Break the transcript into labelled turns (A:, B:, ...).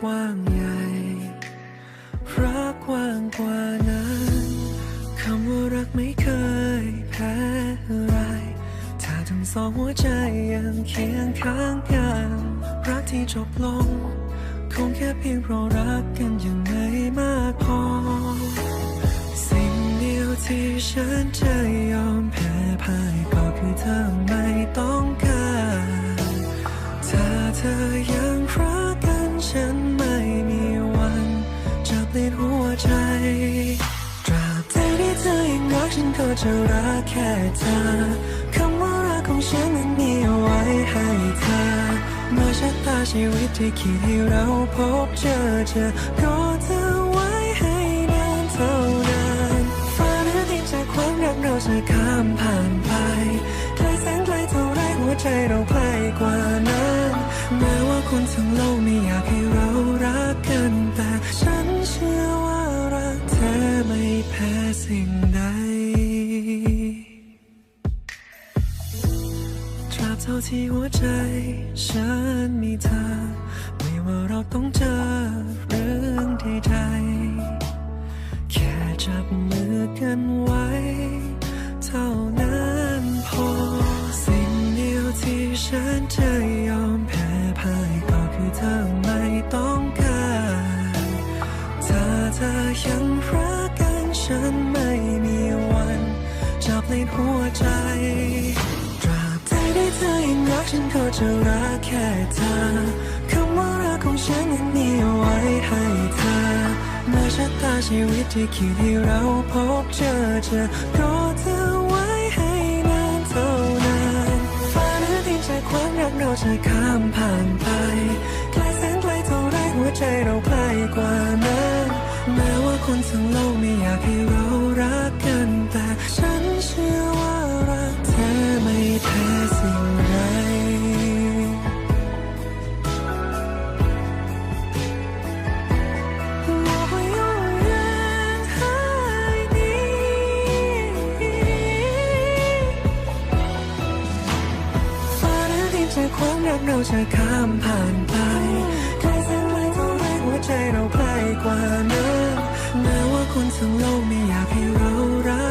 A: กว้างใหญ่ รักกว้างกว่านั้นคำว่ารักไม่เคยแพ้อะไร ถ้าทั้งสองหัวใจยังเคียงข้างกัน รักที่จบลง คงแค่เพียงเพราะรักกันยังไงมากพอ สิ่งเดียวที่ฉันจะยอม จะรักแค่เธอคำว่ารักของฉันนั้นมีเอาไว้ให้เธอเมื่อชะตาชีวิตที่คิดให้เราพบเจอเจอก็เธอไว้ให้นานเท่านานฟ้าหรือดินจากความรักเราจะข้ามผ่านไปไกลแสนไกลเท่าไรหัวใจเราใกล้กว่านั้นแม้ว่าคนทั้งโลกไม่อยากให้เรารักกันแต่ฉันเชื่อว่ารักเธอไม่แพ้สิ่งใด ตราบเท่าที่หัวใจ ฉันมีเธอ ไม่ว่าเราต้องเจอเรื่องใดๆแค่จับมือกันไว้ เท่านั้นพอ สิ่งเดียวที่ฉันจะยอมแพ้พ่ายก็คือเธอไม่ต้องการถ้าเธอยังรักกันฉันไม่มีวันจะเปลี่ยนหัวใจ เธอยังรักฉันก็จะรักแค่เธอคำว่ารักของฉันนั้นมีเอาไว้ให้เธอเมื่อชะตาชีวิตที่คิดให้เราพบเจอเจอก็เธอไว้ให้นานเท่านานฟ้าหรือดินจากความรักเราจะข้ามผ่านไปไกลแสนไกลเท่าไรหัวใจเราใกล้กว่านั้นแม้ว่าคนทั้งโลกไม่อยากให้เรารัก รักเราจะข้ามผ่านไปใครสักใครก็รงกหัวใจเราใกล้กว่านั้นแม้ว่าคนทั้งโลกไม่อยากให้เรารัก